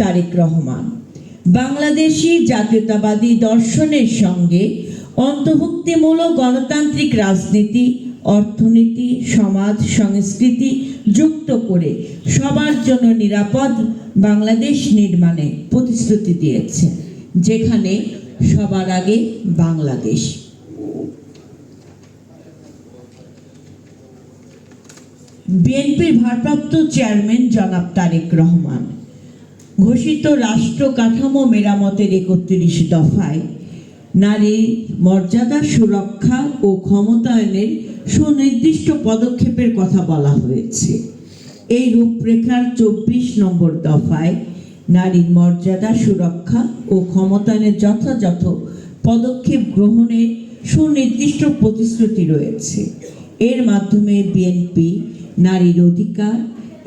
তারেক রহমান। বাংলাদেশি জাতীয়তাবাদী দর্শনের সঙ্গে অন্তর্ভুক্তিমূলক গণতান্ত্রিক রাজনীতি, অর্থনীতি, সমাজ, সংস্কৃতি যুক্ত করে সবার জন্য নিরাপদ বাংলাদেশ নির্মাণে প্রতিশ্রুতি দিয়েছে, যেখানে সবার আগে বাংলাদেশ। বিএনপির ভারপ্রাপ্ত চেয়ারম্যান জনাব তারেক রহমান। ঘোষিত রাষ্ট্র কাঠামো মেরামতের একত্রিশ দফায় নারীর মর্যাদা সুরক্ষা ও ক্ষমতায়নের সুনির্দিষ্ট পদক্ষেপের কথা বলা হয়েছে। এই রূপরেখার চব্বিশ নম্বর দফায় নারীর মর্যাদা সুরক্ষা ও ক্ষমতায়নের যথাযথ পদক্ষেপ গ্রহণের সুনির্দিষ্ট প্রতিশ্রুতি রয়েছে। এর মাধ্যমে বিএনপি নারীর অধিকার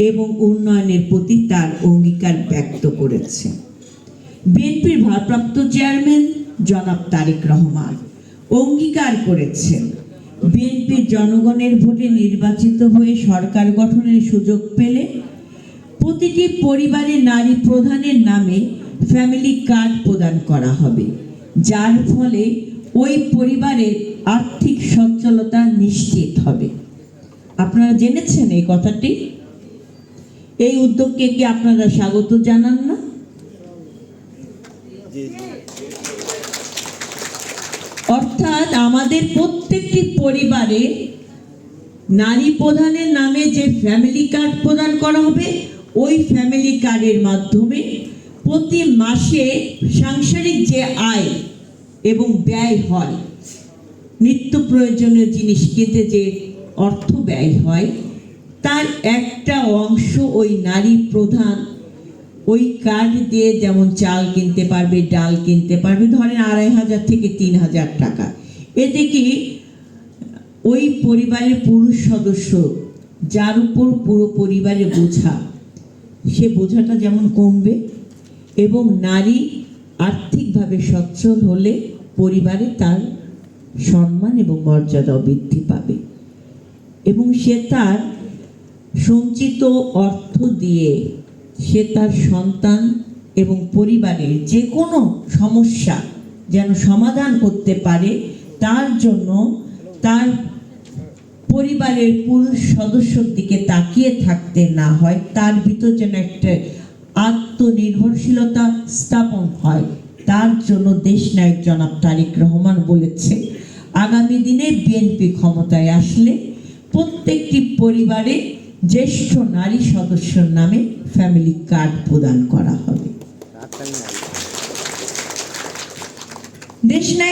এবং উন্নয়নের প্রতি তার অঙ্গীকার ব্যক্ত করেছে। বিএনপির ভারপ্রাপ্ত চেয়ারম্যান জনাব তারেক রহমান অঙ্গীকার করেছেন বিএনপির জনগণের ভোটে নির্বাচিত হয়ে সরকার গঠনের সুযোগ পেলে প্রতিটি পরিবারে নারী প্রধানের নামে ফ্যামিলি কার্ড প্রদান করা হবে, যার ফলে ওই পরিবারের আর্থিক সচ্ছলতা নিশ্চিত হবে। আপনারা জেনেছেন এই কথাটি? এই উদ্যোগকে কি আপনারা স্বাগত জানান না? অর্থাৎ আমাদের প্রত্যেকটি পরিবারে নারী প্রধানের নামে যে ফ্যামিলি কার্ড প্রদান করা হবে ওই ফ্যামিলি কার্ডের মাধ্যমে প্রতি মাসে সাংসারিক যে আয় এবং ব্যয় হয় নিত্য প্রয়োজনীয় জিনিস কিনতে যে অর্থ ব্যয় হয় তার একটা অংশ ওই নারী প্রধান। ওই কার্ড দিয়ে যেমন চাল কিনতে পারবে, ডাল কিনতে পারবে, ধরেন আড়াই হাজার থেকে তিন হাজার টাকা। এতে কি ওই পরিবারের পুরুষ সদস্য, যার উপর পুরো পরিবারের বোঝা, সে বোঝাটা যেমন কমবে এবং নারী আর্থিকভাবে সচ্ছল হলে পরিবারে তার সম্মান এবং মর্যাদাও বৃদ্ধি পাবে। এবং সে তার সঞ্চিত অর্থ দিয়ে সে তার সন্তান এবং পরিবারের যে কোনো সমস্যা যেন সমাধান করতে পারে, তার জন্য তার পরিবারের পুরুষ সদস্যর দিকে তাকিয়ে থাকতে না হয়, তার ভিতর যেন একটা আত্মনির্ভরশীলতা স্থাপন হয়। তার জন্য দেশনায়ক জনাব তারেক রহমান বলেছে, আগামী দিনে বিএনপি ক্ষমতায় আসলে প্রত্যেকটি পরিবারে জ্যেষ্ঠ নারী সদস্যর নামে ফ্যামিলি কার্ড প্রদান করা হবে। দেশনায়ক